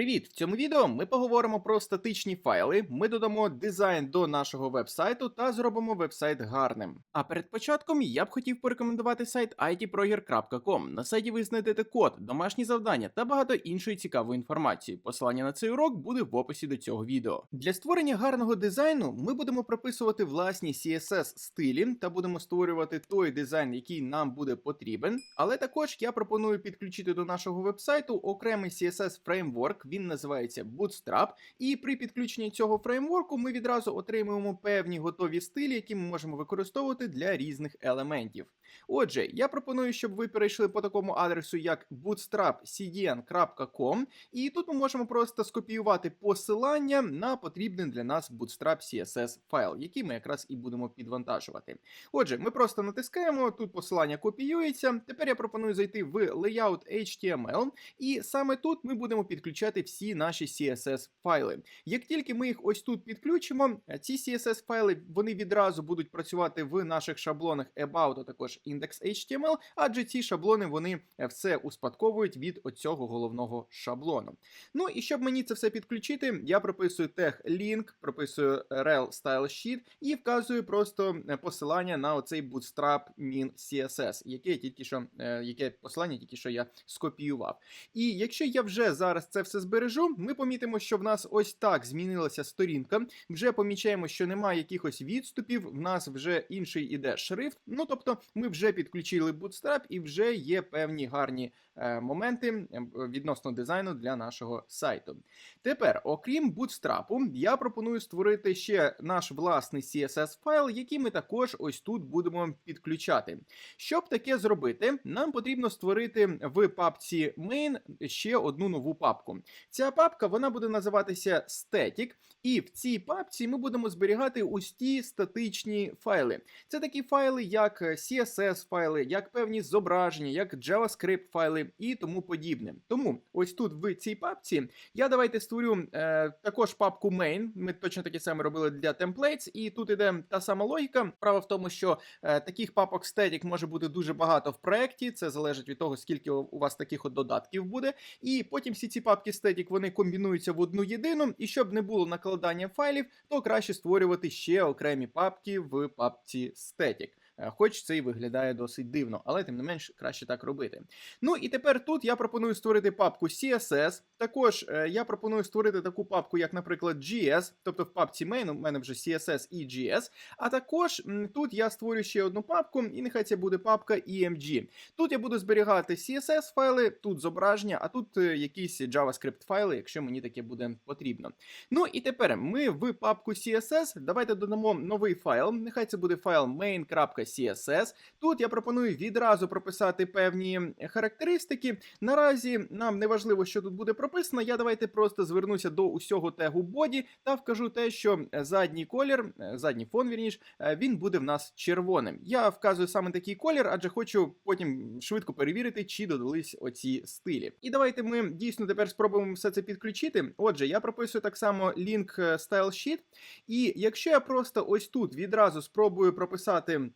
Привіт! В цьому відео ми поговоримо про статичні файли. Ми додамо дизайн до нашого веб-сайту та зробимо веб-сайт гарним. А перед початком я б хотів порекомендувати сайт itproger.com. На сайті ви знайдете код, домашні завдання та багато іншої цікавої інформації. Посилання на цей урок буде в описі до цього відео. Для створення гарного дизайну ми будемо прописувати власні CSS стилі та будемо створювати той дизайн, який нам буде потрібен. Але також я пропоную підключити до нашого веб-сайту окремий CSS фреймворк. Він називається Bootstrap. І при підключенні цього фреймворку ми відразу отримуємо певні готові стилі, які ми можемо використовувати для різних елементів. Отже, я пропоную, щоб ви перейшли по такому адресу, як bootstrapcdn.com, і тут ми можемо просто скопіювати посилання на потрібний для нас Bootstrap CSS файл, який ми якраз і будемо підвантажувати. Отже, ми просто натискаємо, тут посилання копіюється. Тепер я пропоную зайти в Layout HTML, і саме тут ми будемо підключати всі наші CSS файли. Як тільки ми їх ось тут підключимо, ці CSS файли вони відразу будуть працювати в наших шаблонах About, а також index.html, адже ці шаблони вони все успадковують від оцього головного шаблону. Ну і щоб мені це все підключити, я прописую тег link, прописую rel style sheet і вказую просто посилання на оцей bootstrap min CSS, яке тільки що е, яке посилання тільки що я скопіював. І якщо я вже зараз це все збережу, ми помітимо, що в нас ось так змінилася сторінка. Вже помічаємо, що немає якихось відступів, в нас вже інший іде шрифт. Ну тобто, ми вже підключили Bootstrap і вже є певні гарні моменти е, відносно дизайну для нашого сайту. Тепер, окрім Bootstrap, я пропоную створити ще наш власний CSS файл, який ми також ось тут будемо підключати. Щоб таке зробити, нам потрібно створити в папці main ще одну нову папку. Ця папка вона буде називатися Static, і в цій папці ми будемо зберігати ось ті статичні файли. Це такі файли, як CSS файли, як певні зображення, як JavaScript файли і тому подібне. Тому ось тут в цій папці я давайте створю е, також папку main. Ми точно таке саме робили для templates, і тут іде та сама логіка. Право в тому, що е, таких папок static може бути дуже багато в проєкті. Це залежить від того, скільки у вас таких от додатків буде. І потім всі ці папки static вони комбінуються в одну єдину. І щоб не було накладання файлів, то краще створювати ще окремі папки в папці static. Е, Хоч це і виглядає досить дивно, але тим не менш краще так робити. Ну і тепер тут я пропоную створити папку CSS. Також е, я пропоную створити таку папку, як, наприклад, GS, тобто в папці main у мене вже CSS і GS. А також тут я створю ще одну папку, і нехай це буде папка EMG. Тут я буду зберігати CSS файли, тут зображення, а тут е, якісь JavaScript файли, якщо мені таке буде потрібно. Ну і тепер ми в папку CSS давайте додамо новий файл. Нехай це буде файл main.css. Тут я пропоную відразу прописати певні характеристики. Наразі нам не важливо, що тут буде прописано. Я давайте просто звернуся до усього тегу body та вкажу те, що задній колір, е, задній фон, вірніш, е, він буде в нас червоним. Я вказую саме такий колір, адже хочу потім швидко перевірити, чи додались оці стилі. І давайте ми дійсно тепер спробуємо все це підключити. Отже, я прописую так само link е, style sheet. І якщо я просто ось тут відразу спробую прописати.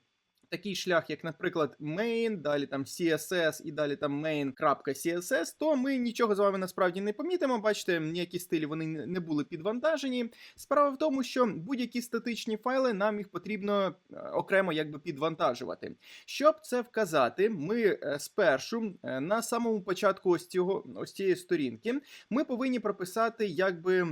Такий шлях, як, наприклад, main, далі там CSS і далі там main.css, то ми нічого з вами насправді не помітимо. Бачите, ніякі стилі вони не були підвантажені. Справа в тому, що будь-які статичні файли нам їх потрібно е, окремо якби підвантажувати. Щоб це вказати, ми е, спершу е, на самому початку ось цього ось цієї сторінки ми повинні прописати якби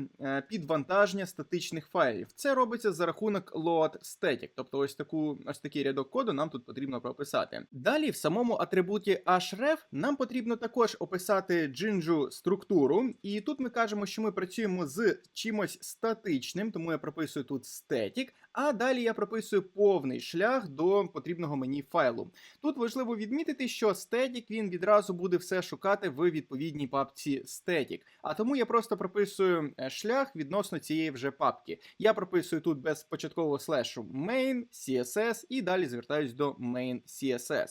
підвантаження статичних файлів. Це робиться за рахунок load static, тобто ось таку ось такий рядок коду нам тут потрібно прописати. Далі в самому атрибуті href нам потрібно також описати джинджу структуру, і тут ми кажемо, що ми працюємо з чимось статичним, тому я прописую тут static, а далі я прописую повний шлях до потрібного мені файлу. Тут важливо відмітити, що static він відразу буде все шукати в відповідній папці static, а тому я просто прописую е, шлях відносно цієї вже папки. Я прописую тут без початкового слешу main, css і далі звертаюсь до main CSS.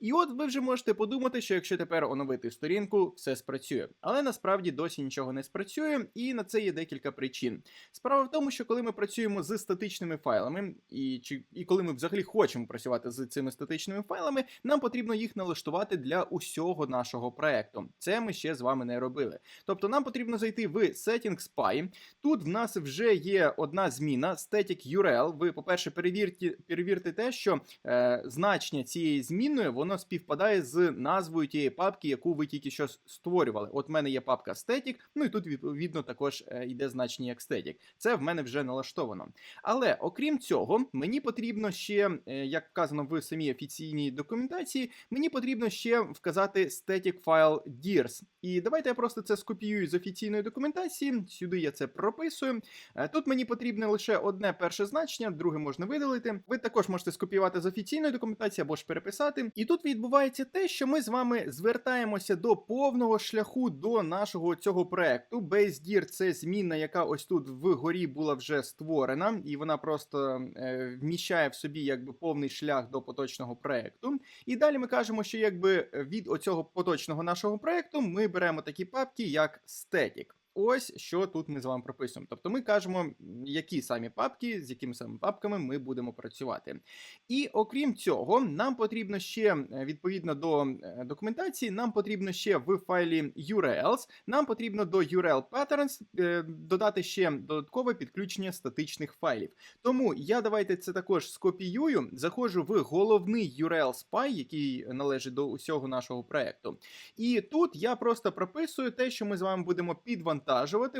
І от ви вже можете подумати, що якщо тепер оновити сторінку, все спрацює. Але насправді досі нічого не спрацює, і на це є декілька причин. Справа в тому, що коли ми працюємо з статичними файлами, і, чи, і коли ми взагалі хочемо працювати з цими статичними файлами, нам потрібно їх налаштувати для усього нашого проекту. Це ми ще з вами не робили. Тобто нам потрібно зайти в Settings Spy. Тут в нас вже є одна зміна static URL. Ви, по-перше, перевірте, перевірте те, що е, значення цієї змінної воно співпадає з назвою тієї папки, яку ви тільки що створювали. От в мене є папка static, ну і тут відповідно також е, йде значення як static. Це в мене вже налаштовано. Але окрім цього, мені потрібно ще, е, як вказано в самій офіційній документації, мені потрібно ще вказати static file dirs. І давайте я просто це скопіюю з офіційної документації. Сюди я це прописую. Е, Тут мені потрібне лише одне перше значення, друге можна видалити. Ви також можете скопіювати з офіційної документації або ж переписати. І тут відбувається те, що ми з вами звертаємося до повного шляху до нашого цього проекту. BaseDir – це зміна, яка ось тут вгорі була вже створена, і вона просто е, вміщає в собі якби повний шлях до поточного проекту. І далі ми кажемо, що якби від оцього поточного нашого проекту ми беремо такі папки, як static. Ось що тут ми з вами прописуємо. Тобто ми кажемо, які самі папки, з якими саме папками ми будемо працювати. І окрім цього, нам потрібно ще е, відповідно до е, документації, нам потрібно ще в файлі URLs, нам потрібно до URL patterns е, додати ще додаткове підключення статичних файлів. Тому я давайте це також скопіюю, заходжу в головний URL spy, який належить до усього нашого проекту. І тут я просто прописую те, що ми з вами будемо підвантажувати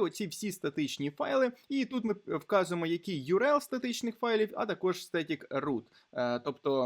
оці всі статичні файли. І тут ми вказуємо, який URL статичних файлів, а також static root, Е, тобто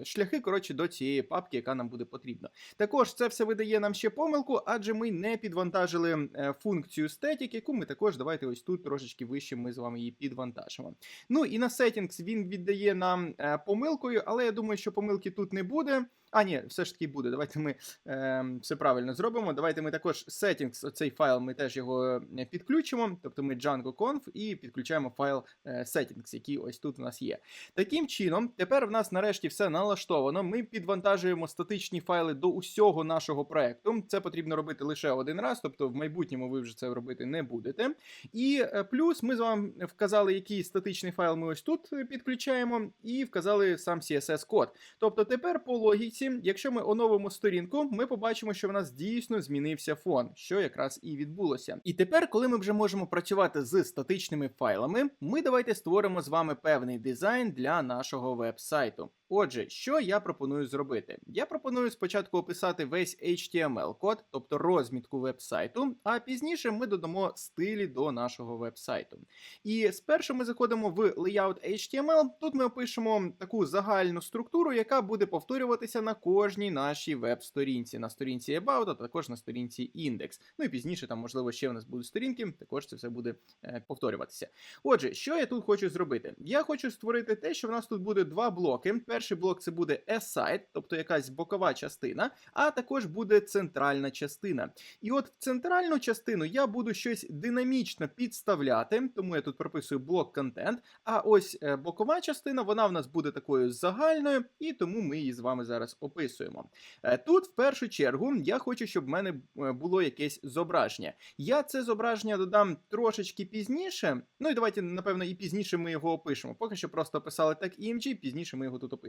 е, шляхи коротше до цієї папки, яка нам буде потрібна. Також це все видає нам ще помилку, адже ми не підвантажили е, функцію static, яку ми також давайте ось тут трошечки вище ми з вами її підвантажимо. Ну і на settings він віддає нам помилкою, але я думаю, що помилки тут не буде. А, ні, все ж таки буде. Давайте ми е, все правильно зробимо. Давайте ми також settings, оцей файл, ми теж його е, підключимо. Тобто ми Django conf і підключаємо файл е, settings, який ось тут у нас є. Таким чином, тепер в нас нарешті все налаштовано. Ми підвантажуємо статичні файли до усього нашого проекту. Це потрібно робити лише один раз, тобто в майбутньому ви вже це робити не будете. І е, плюс ми з вами вказали, який статичний файл ми ось тут підключаємо, і вказали сам CSS-код. Тобто тепер по логіці, якщо ми оновимо сторінку, ми побачимо, що в нас дійсно змінився фон, що якраз і відбулося. І тепер, коли ми вже можемо працювати з статичними файлами, ми давайте створимо з вами певний дизайн для нашого веб-сайту. Отже, що я пропоную зробити? Я пропоную спочатку описати весь HTML-код, тобто розмітку веб-сайту, а пізніше ми додамо стилі до нашого веб-сайту. І спершу ми заходимо в Layout HTML. Тут ми опишемо таку загальну структуру, яка буде повторюватися на кожній нашій веб-сторінці, на сторінці About, а також на сторінці Index. Ну і пізніше там, можливо, ще у нас будуть сторінки, також це все буде е, повторюватися. Отже, що я тут хочу зробити? Я хочу створити те, що в нас тут буде два блоки. Перший блок це буде S-side, тобто якась бокова частина, а також буде центральна частина. І от в центральну частину я буду щось динамічно підставляти, тому я тут прописую блок контент. А ось е, бокова частина, вона в нас буде такою загальною, і тому ми її з вами зараз описуємо. Е, Тут, в першу чергу, я хочу, щоб в мене е, було якесь зображення. Я це зображення додам трошечки пізніше. Ну і давайте, напевно, і пізніше ми його опишемо. Поки що просто описали так EMG, пізніше ми його тут опишемо.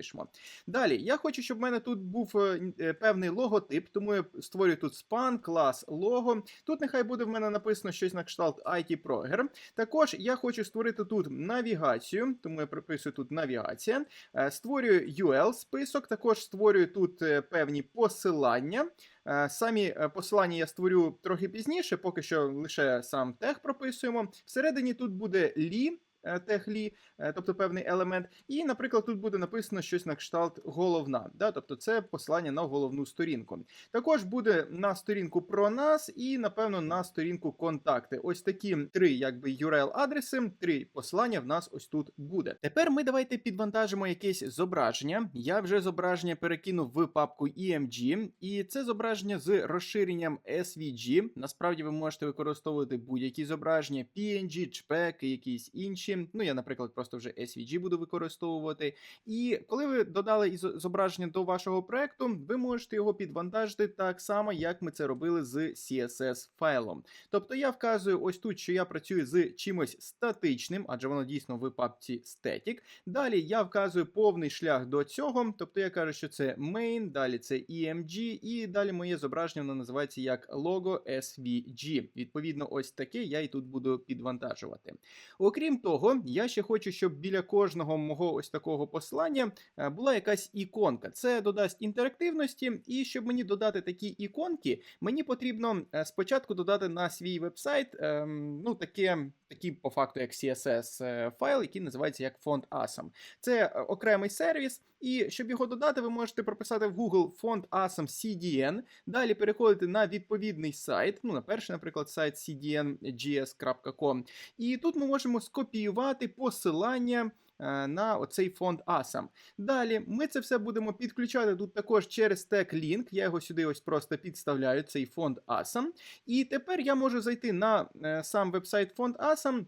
Далі, я хочу, щоб в мене тут був е, е, певний логотип, тому я створюю тут span, клас, лого. Тут нехай буде в мене написано щось на кшталт IT Proger. Також я хочу створити тут навігацію, тому я приписую тут навігація. Е, Створюю UL список, також створюю тут певні посилання. Самі посилання я створю трохи пізніше, поки що лише сам тег прописуємо. Всередині тут буде лі. Е, Тег лі, е, тобто певний елемент, і, наприклад, тут буде написано щось на кшталт головна, да? тобто це посилання на головну сторінку. Також буде на сторінку про нас і, напевно, на сторінку контакти. Ось такі три якби URL-адреси, три посилання в нас ось тут буде. Тепер ми давайте підвантажимо якесь зображення. Я вже зображення перекинув в папку EMG, і це зображення з розширенням SVG. Насправді ви можете використовувати будь-які зображення, PNG, JPEG якісь інші. Інші. Ну, я, наприклад, просто вже SVG буду використовувати. І коли ви додали зображення до вашого проекту, ви можете його підвантажити так само, як ми це робили з CSS файлом. Тобто я вказую ось тут, що я працюю з чимось статичним, адже воно дійсно в папці static. Далі я вказую повний шлях до цього. Тобто я кажу, що це main, далі це EMG, і далі моє зображення воно називається як logo SVG. Відповідно, ось таке я і тут буду підвантажувати. Окрім того, я ще хочу, щоб біля кожного мого ось такого посилання е, була якась іконка. Це додасть інтерактивності, і щоб мені додати такі іконки, мені потрібно е, спочатку додати на свій вебсайт ем, ну, таке, такий по факту як CSS е, файл, який називається як фонд ASM. Це окремий сервіс, і щоб його додати, ви можете прописати в Google фонд ASM CDN, далі переходити на відповідний сайт, ну, на перший, наприклад, сайт cdngs.com, і тут ми можемо скопіювати посилання е, на оцей фонд ASAM. Далі ми це все будемо підключати тут також через тег link. Я його сюди ось просто підставляю, цей фонд ASAM. І тепер я можу зайти на е, сам вебсайт фонд ASM.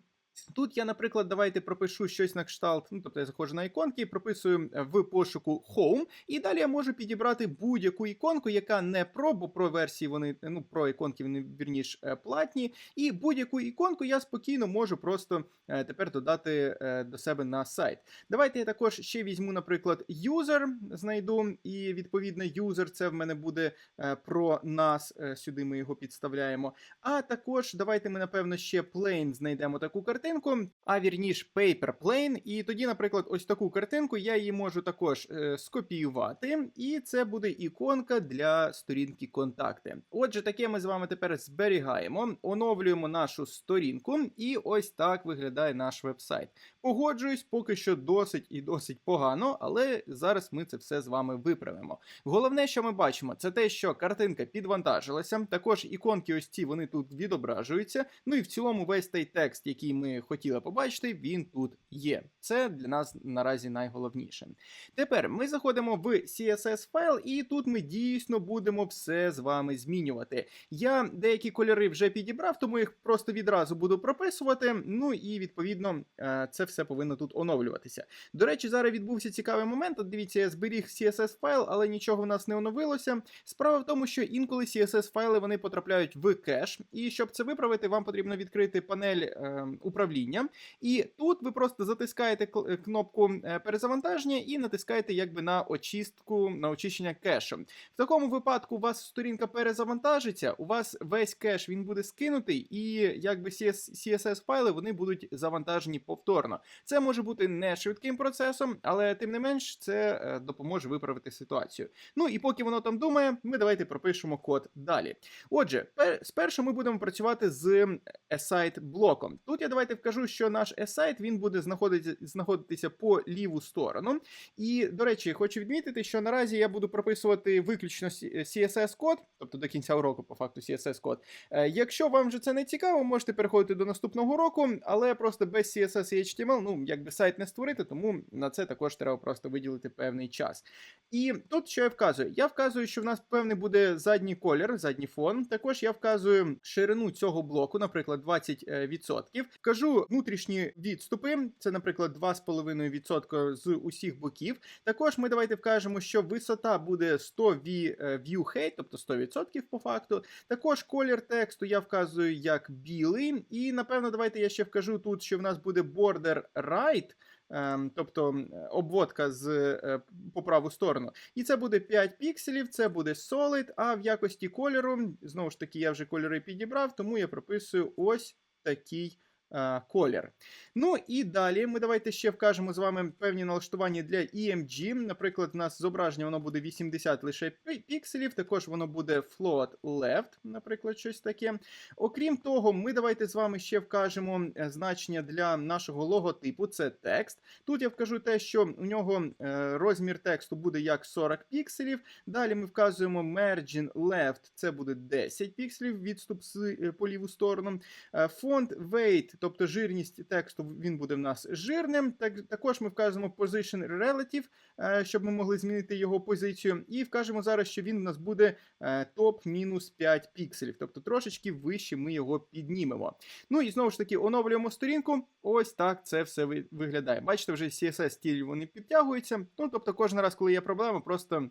Тут я, наприклад, давайте пропишу щось на кшталт. Ну, тобто я заходжу на іконки, прописую е, в пошуку Home, і далі я можу підібрати будь-яку іконку, яка не про, бо про версії вони ну про іконки вони вірніш е, платні. І будь-яку іконку я спокійно можу просто е, тепер додати е, до себе на сайт. Давайте я також ще візьму, наприклад, user знайду, і відповідно user це в мене буде е, про нас. е, Сюди ми його підставляємо. А також давайте ми, напевно, ще plane знайдемо таку картинку, а вірніш paper plane. І тоді, наприклад, ось таку картинку я її можу також е, скопіювати, і це буде іконка для сторінки контакти. Отже, таке ми з вами тепер зберігаємо, оновлюємо нашу сторінку, і ось так виглядає наш вебсайт. Погоджуюсь, поки що досить і досить погано, але зараз ми це все з вами виправимо. Головне, що ми бачимо, це те, що картинка підвантажилася. Також іконки, ось ці вони тут відображуються. Ну і в цілому весь той текст, який ми хотіли побачити, він тут є. Це для нас наразі найголовніше. Тепер ми заходимо в CSS файл, і тут ми дійсно будемо все з вами змінювати. Я деякі кольори вже підібрав, тому їх просто відразу буду прописувати. Ну і відповідно е, це все повинно тут оновлюватися. До речі, зараз відбувся цікавий момент. От дивіться, я зберіг CSS файл, але нічого в нас не оновилося. Справа в тому, що інколи CSS файли вони потрапляють в кеш, і щоб це виправити, вам потрібно відкрити панель е, управління. І тут ви просто затискаєте е, кнопку е, перезавантаження і натискаєте якби на очистку, на очищення кешу. В такому випадку у вас сторінка перезавантажиться, у вас весь кеш він буде скинутий, і якби CSS файли вони будуть завантажені повторно. Це може бути не швидким процесом, але тим не менш це е, допоможе виправити ситуацію. Ну і поки воно там думає, ми давайте пропишемо код далі. Отже, пер, спершу ми будемо працювати з aside блоком. Тут я давайте вкажу, що наш aside він буде знаходитися, знаходитися по ліву сторону. І, до речі, хочу відмітити, що наразі я буду прописувати виключно CSS код, тобто до кінця уроку, по факту CSS код. Е, Якщо вам вже це не цікаво, можете переходити до наступного року, але просто без CSS і HTML, ну якби сайт не створити, тому на це також треба просто виділити певний час. І тут що я вказую? Я вказую, що в нас певний буде задній колір, задній фон. Також я вказую ширину цього блоку, наприклад, 20%. Кажу внутрішні відступи, це, наприклад, 2,5% з усіх боків. Також ми давайте вкажемо, що висота буде 100 v- е, view height, тобто 100% по факту. Також колір тексту я вказую як білий. І напевно, давайте я ще вкажу тут, що в нас буде border right. ем, Тобто обводка з е, по праву сторону. І це буде 5 пікселів, це буде solid, а в якості кольору, знову ж таки, я вже кольори підібрав, тому я прописую ось такий е, колір. Ну і далі ми давайте ще вкажемо з вами певні налаштування для EMG. Наприклад, у нас зображення воно буде 80 лише пікселів, також воно буде float left, наприклад, щось таке. Окрім того, ми давайте з вами ще вкажемо е, значення для нашого логотипу, це текст. Тут я вкажу те, що у нього е, розмір тексту буде як 40 пікселів. Далі ми вказуємо margin left, це буде 10 пікселів, відступ е, по ліву сторону. Font weight, тобто жирність тексту він буде в нас жирним. Так, також ми вказуємо position relative, е, щоб ми могли змінити його позицію. І вкажемо зараз, що він у нас буде е, топ мінус 5 пікселів, тобто трошечки вище ми його піднімемо. Ну і знову ж таки оновлюємо сторінку. Ось так це все виглядає. Бачите, вже CSS стілі вони підтягуються. Ну тобто, кожен раз, коли є проблема, просто.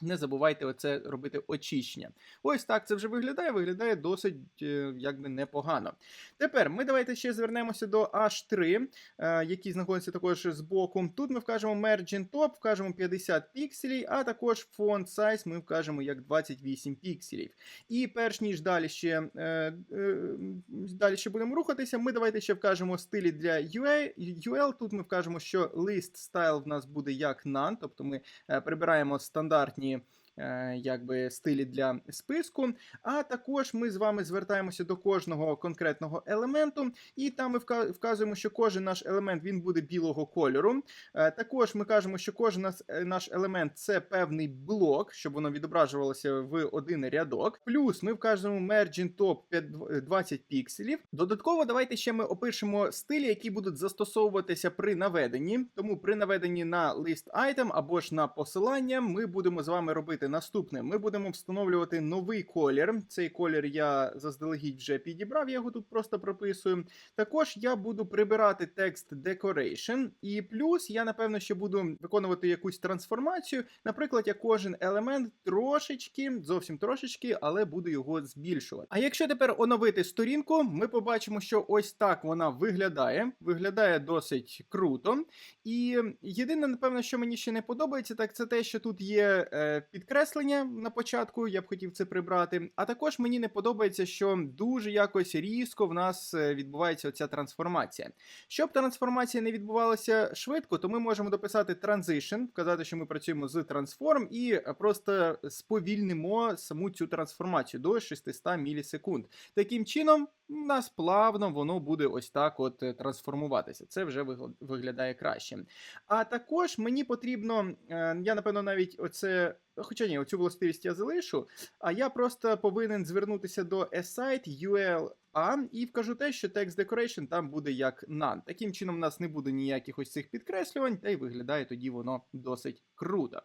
Не забувайте оце робити очищення. Ось так це вже виглядає. Виглядає досить е, якби непогано. Тепер ми давайте ще звернемося до H3, е, який знаходиться також збоку. Тут ми вкажемо Margin Top, вкажемо 50 пікселів, а також Font Size ми вкажемо як 28 пікселів. І перш ніж далі ще, е, далі ще будемо рухатися, ми давайте ще вкажемо стилі для UL. Тут ми вкажемо, що list style в нас буде як none, тобто ми прибираємо стандартні. Е, Якби стилі для списку, а також ми з вами звертаємося до кожного конкретного елементу, і там ми вказуємо, що кожен наш елемент він буде білого кольору. Е, Також ми кажемо, що кожен е, наш елемент це певний блок, щоб воно відображувалося в один рядок. Плюс ми вказуємо margin top 20 пікселів. Додатково, давайте ще ми опишемо стилі, які будуть застосовуватися при наведенні. Тому при наведенні на list item або ж на посилання ми будемо з вами робити наступне. Ми будемо встановлювати новий колір. Цей колір я заздалегідь вже підібрав, я його тут просто прописую. Також я буду прибирати текст decoration, і плюс я напевно ще буду виконувати якусь трансформацію. Наприклад, я кожен елемент трошечки, зовсім трошечки, але буду його збільшувати. А якщо тепер оновити сторінку, ми побачимо, що ось так вона виглядає. Виглядає досить круто. І єдине, напевно, що мені ще не подобається, так це те, що тут є е, підкреслення на початку. Я б хотів це прибрати. А також мені не подобається, що дуже якось різко в нас е, відбувається оця трансформація. Щоб трансформація не відбувалася швидко, то ми можемо дописати transition, вказати, що ми працюємо з transform, і просто сповільнимо саму цю трансформацію до 600 мілісекунд. Таким чином, у нас плавно воно буде ось так от е, трансформуватися. Це вже виглядає краще. А також мені потрібно, е, я напевно навіть оце. Хоча ні, оцю властивість я залишу, а я просто повинен звернутися до aside UL A і вкажу те, що text decoration там буде як none. Таким чином, у нас не буде ніяких ось цих підкреслювань, та й виглядає тоді воно досить круто.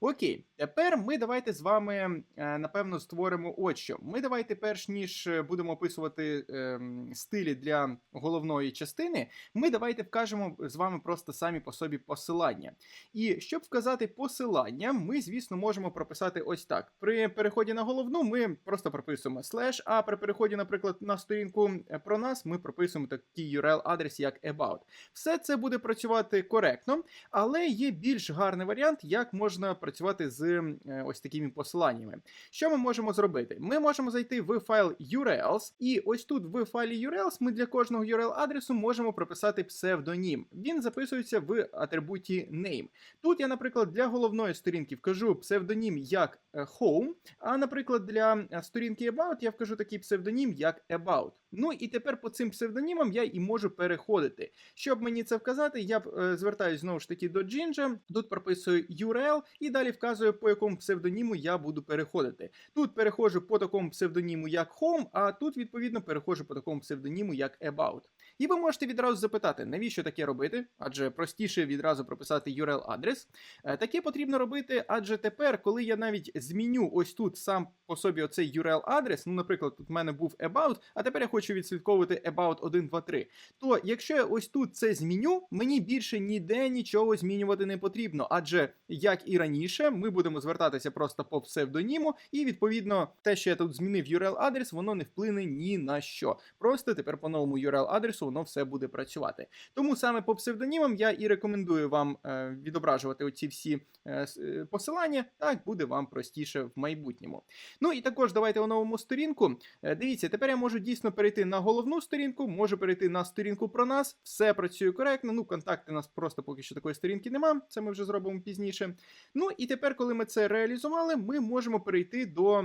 Окей, тепер ми давайте з вами е, напевно створимо от що. Ми давайте, перш ніж е, будемо описувати ем, стилі для головної частини, ми давайте вкажемо з вами просто самі по собі посилання. І щоб вказати посилання, ми, звісно, можемо прописати ось так. При переході на головну ми просто прописуємо слеш, а при переході, наприклад, на сторінку е, про нас, ми прописуємо такий URL-адрес, як about. Все це буде працювати коректно, але є більш гарний варіант, як можна працювати з е, ось такими посиланнями. Що ми можемо зробити? Ми можемо зайти в файл URLs, і ось тут в файлі URLs ми для кожного URL-адресу можемо прописати псевдонім. Він записується в атрибуті name. Тут я, наприклад, для головної сторінки вкажу псевдонім як е, home, а, наприклад, для е, сторінки about я вкажу такий псевдонім як about. Ну і тепер по цим псевдонімам я і можу переходити. Щоб мені це вказати, я е, звертаюсь знову ж таки до Jinja, тут прописую URL і далі вказую, по якому псевдоніму я буду переходити. Тут переходжу по такому псевдоніму як home, а тут, відповідно, переходжу по такому псевдоніму як about. І ви можете відразу запитати, навіщо таке робити? Адже простіше відразу прописати URL-адрес. Е, Таке потрібно робити, адже тепер, коли я навіть зміню ось тут сам по собі оцей URL-адрес, ну, наприклад, тут в мене був about, а тепер я хочу відслідковувати about 1, 2, 3, то якщо я ось тут це зміню, мені більше ніде нічого змінювати не потрібно, адже як і раніше, ми будемо звертатися просто по псевдоніму, і відповідно те, що я тут змінив URL-адрес, воно не вплине ні на що. Просто тепер по новому URL-адресу воно все буде працювати. Тому саме по псевдонімам я і рекомендую вам е, відображувати оці всі е, е, посилання, так буде вам простіше в майбутньому. Ну і також давайте оновимо сторінку. Е, Дивіться, тепер я можу дійсно перейти на головну сторінку, можу перейти на сторінку про нас. Все працює коректно. Ну, контакти у нас просто поки що такої сторінки нема. Це ми вже зробимо пізніше. Ну і тепер, коли ми це реалізували, ми можемо перейти до.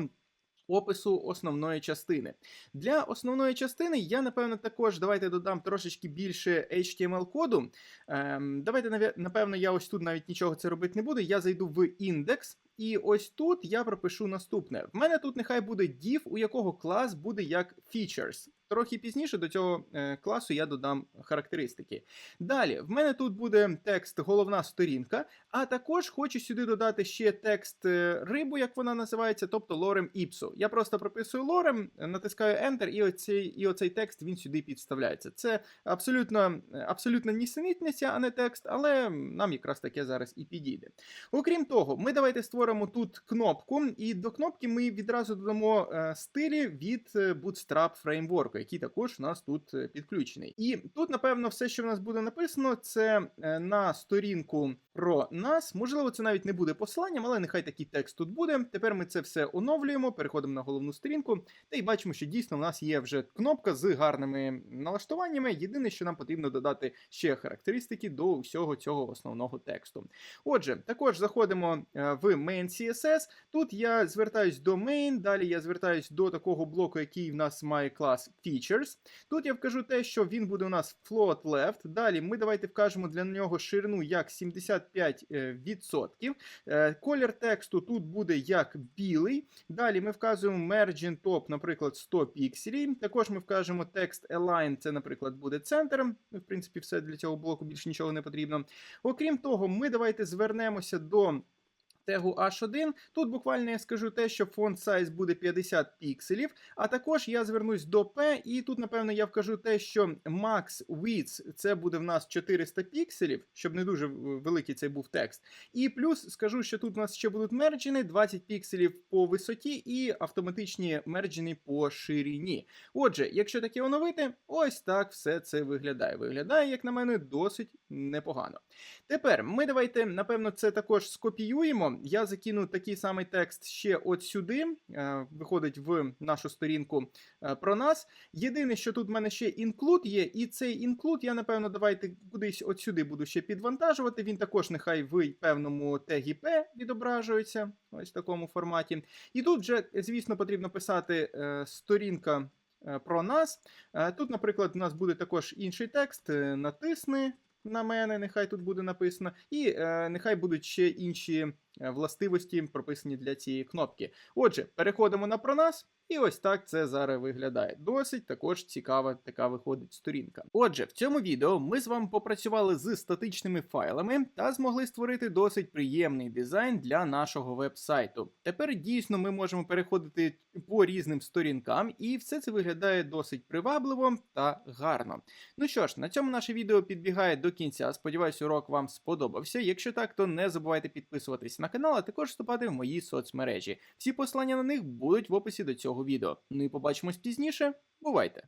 Опису основної частини. Для основної частини я, напевно, також давайте додам трошечки більше HTML-коду. Ем, давайте, напевно, я ось тут навіть нічого це робити не буду. Я зайду в індекс, і ось тут я пропишу наступне. В мене тут нехай буде div, у якого клас буде як features. Трохи пізніше до цього е, класу я додам характеристики. Далі, в мене тут буде текст головна сторінка, а також хочу сюди додати ще текст е, рибу, як вона називається, тобто лорем іпсу. Я просто прописую лорем, натискаю Enter, і оцей, і оцей текст він сюди підставляється. Це абсолютно, абсолютно нісенітниця, а не текст, але нам якраз таке зараз і підійде. Окрім того, ми давайте створимо тут кнопку, і до кнопки ми відразу додамо е, стилі від е, Bootstrap фреймворку, який також у нас тут е, підключений. І тут, напевно, все, що в нас буде написано, це е, на сторінку про нас. Можливо, це навіть не буде посиланням, але нехай такий текст тут буде. Тепер ми це все оновлюємо, переходимо на головну сторінку, та й бачимо, що дійсно в нас є вже кнопка з гарними налаштуваннями. Єдине, що нам потрібно додати ще характеристики до усього цього основного тексту. Отже, також заходимо е, в main CSS. Тут я звертаюсь до main, далі я звертаюсь до такого блоку, який в нас має клас features. Тут я вкажу те, що він буде у нас float left. Далі ми давайте вкажемо для нього ширину як 75%. Е, Колір тексту тут буде як білий. Далі ми вказуємо margin top, наприклад, 100 пікселів. Також ми вкажемо текст align, це, наприклад, буде центром. В принципі, все для цього блоку більше нічого не потрібно. Окрім того, ми давайте звернемося до тегу H1. Тут буквально я скажу те, що фонд size буде 50 пікселів. А також я звернусь до P, і тут, напевно, я вкажу те, що max width це буде в нас 400 пікселів, щоб не дуже великий цей був текст. І плюс скажу, що тут у нас ще будуть мерджини 20 пікселів по висоті і автоматичні мерджини по ширині. Отже, якщо таке оновити, ось так все це виглядає. Виглядає, як на мене, досить непогано. Тепер ми давайте, напевно, це також скопіюємо. Я закину такий самий текст ще от сюди, е, виходить в нашу сторінку е, про нас. Єдине, що тут в мене ще інклюд є, і цей інклюд я, напевно, давайте кудись от сюди буду ще підвантажувати. Він також нехай в певному тегі P відображується, ось в такому форматі. І тут вже, звісно, потрібно писати е, сторінка. Про нас. Тут, наприклад, у нас буде також інший текст. Натисни на мене, нехай тут буде написано, і е, нехай будуть ще інші е, властивості прописані для цієї кнопки. Отже, переходимо на про нас. І ось так це зараз виглядає. Досить також цікава така виходить сторінка. Отже, в цьому відео ми з вами попрацювали з статичними файлами та змогли створити досить приємний дизайн для нашого веб-сайту. Тепер дійсно ми можемо переходити по різним сторінкам, і все це виглядає досить привабливо та гарно. Ну що ж, на цьому наше відео підбігає до кінця. Сподіваюсь, урок вам сподобався. Якщо так, то не забувайте підписуватись на канал, а також вступати в мої соцмережі. Всі посилання на них будуть в описі до цього відео. Ну і побачимось пізніше. Бувайте!